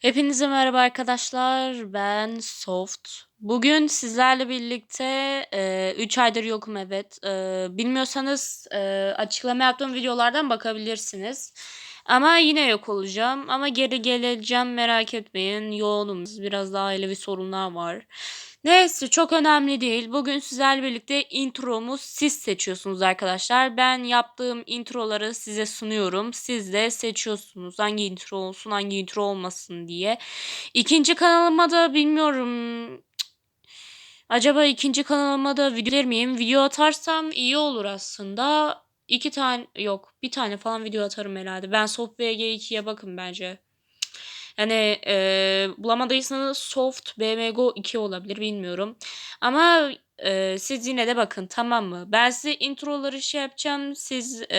Hepinize merhaba arkadaşlar. Ben Soft. Bugün sizlerle birlikte 3 aydır yokum evet. E, bilmiyorsanız e, açıklama yaptığım videolardan bakabilirsiniz. Ama yine yok olacağım. Ama geri geleceğim merak etmeyin. Yoğunum. Biraz daha ailevi sorunlar var. Neyse çok önemli değil. Bugün sizlerle birlikte intromu siz seçiyorsunuz arkadaşlar. Ben yaptığım introları size sunuyorum. Siz de seçiyorsunuz hangi intro olsun hangi intro olmasın diye. İkinci kanalıma da bilmiyorum. Acaba ikinci kanalıma da video miyim? Video atarsam iyi olur aslında. İki tane yok bir tane falan video atarım herhalde. Ben Soft BG2'ye bakın bence. Yani e, bulamadıysanız Soft BMGO 2 olabilir bilmiyorum. Ama e, siz yine de bakın tamam mı? Ben size introları şey yapacağım. Siz e,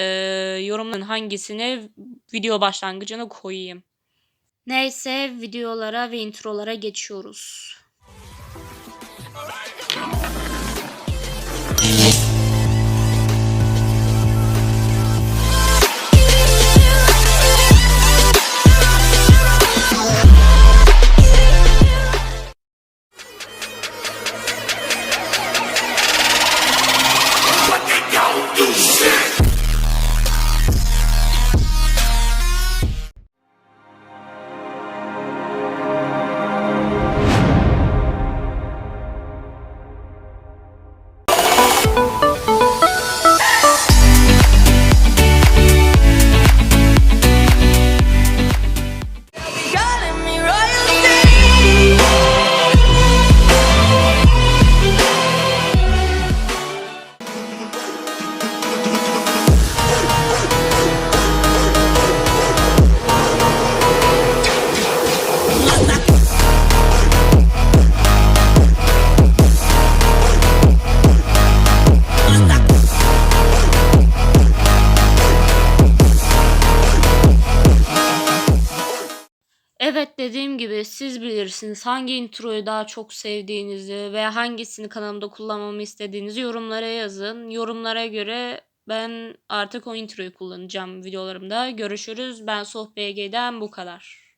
yorumların hangisini video başlangıcına koyayım. Neyse videolara ve introlara geçiyoruz. Evet dediğim gibi siz bilirsiniz hangi introyu daha çok sevdiğinizi veya hangisini kanalımda kullanmamı istediğinizi yorumlara yazın. Yorumlara göre ben artık o introyu kullanacağım videolarımda. Görüşürüz. Ben Soh BG'den bu kadar.